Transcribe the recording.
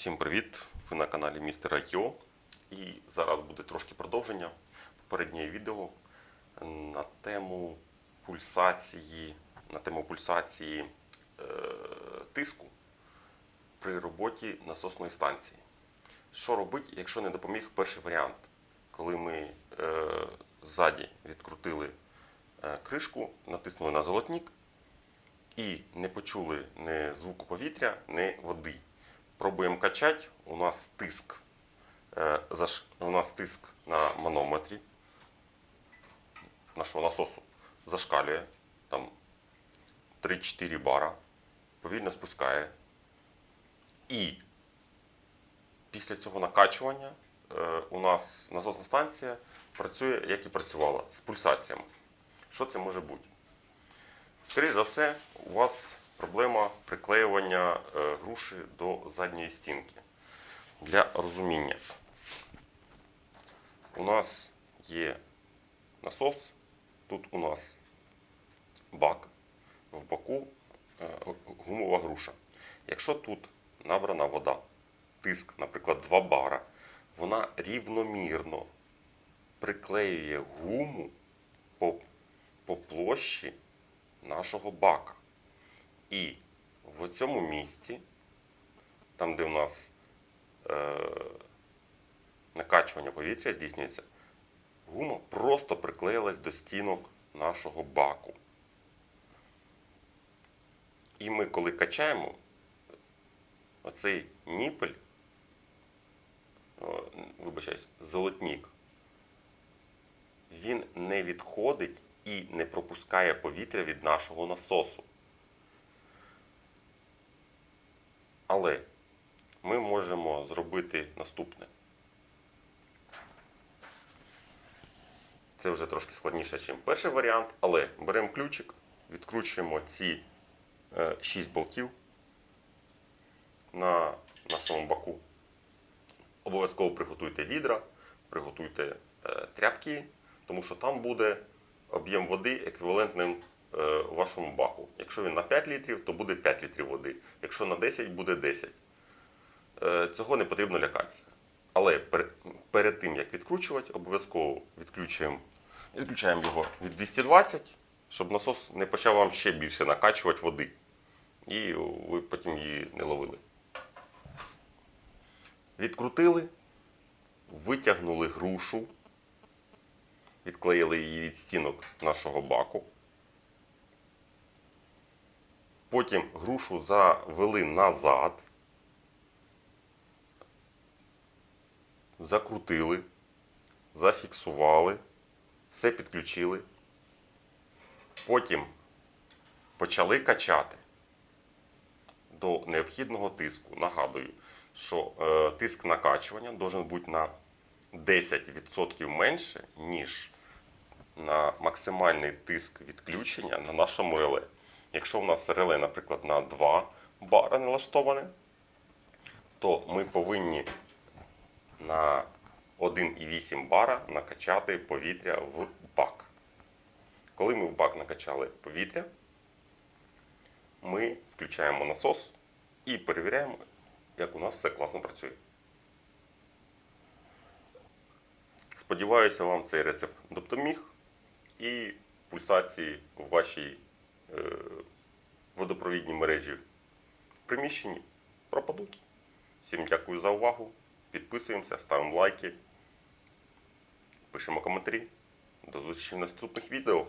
Всім привіт! Ви на каналі Містер IKO. І зараз буде трошки продовження попереднього відео на тему пульсації, на тему пульсації е, тиску при роботі насосної станції. Що робити, якщо не допоміг перший варіант, коли ми е, ззаді відкрутили е, кришку, натиснули на золотник і не почули ні звуку повітря, ні води. Пробуємо качати. У нас тиск. е, У нас тиск на манометрі нашого насосу зашкалює там 3-4 бара, повільно спускає. І після цього накачування е, у нас насосна станція працює, як і працювала, з пульсаціями. Що це може бути? Скоріше за все, у вас проблема приклеювання е, груші до задньої стінки. Для розуміння. У нас є насос, тут у нас бак, в боку е, гумова груша. Якщо тут набрана вода, тиск, наприклад, 2 бара, вона рівномірно приклеює гуму по, по площі нашого бака. І в цьому місці, там, де в нас е, накачування повітря здійснюється, гума просто приклеїлась до стінок нашого баку. І ми, коли качаємо, оцей ніпель, вибачаюсь, золотник, він не відходить і не пропускає повітря від нашого насосу. Але ми можемо зробити наступне. Це вже трошки складніше, ніж перший варіант, але беремо ключик, відкручуємо ці 6 болтів на нашому баку. Обов'язково приготуйте відра, приготуйте е, тряпки, тому що там буде об'єм води еквівалентним е, вашому баку. Якщо він на 5 літрів, то буде 5 літрів води. Якщо на 10, буде 10. Е, цього не потрібно лякатися. Але перед тим, як відкручувати, обов'язково відключуємо, відключаємо його від 220, щоб насос не почав вам ще більше накачувати води. І ви потім її не ловили. Відкрутили, витягнули грушу, відклеїли її від стінок нашого баку. Потім грушу завели назад, закрутили, зафіксували, все підключили. Потім почали качати до необхідного тиску. Нагадую, що е, тиск накачування має бути на 10% менше, ніж на максимальний тиск відключення на нашому реле. Якщо у нас реле, наприклад, на 2 бара налаштоване, то ми повинні на 1,8 бара накачати повітря в бак. Коли ми в бак накачали повітря, ми включаємо насос і перевіряємо, як у нас все класно працює. Сподіваюся, вам цей рецепт допоміг і пульсації в вашій е, водопровідній мережі в приміщенні пропадуть. Всім дякую за увагу. Підписуємося, ставимо лайки, пишемо коментарі. До зустрічі в наступних відео.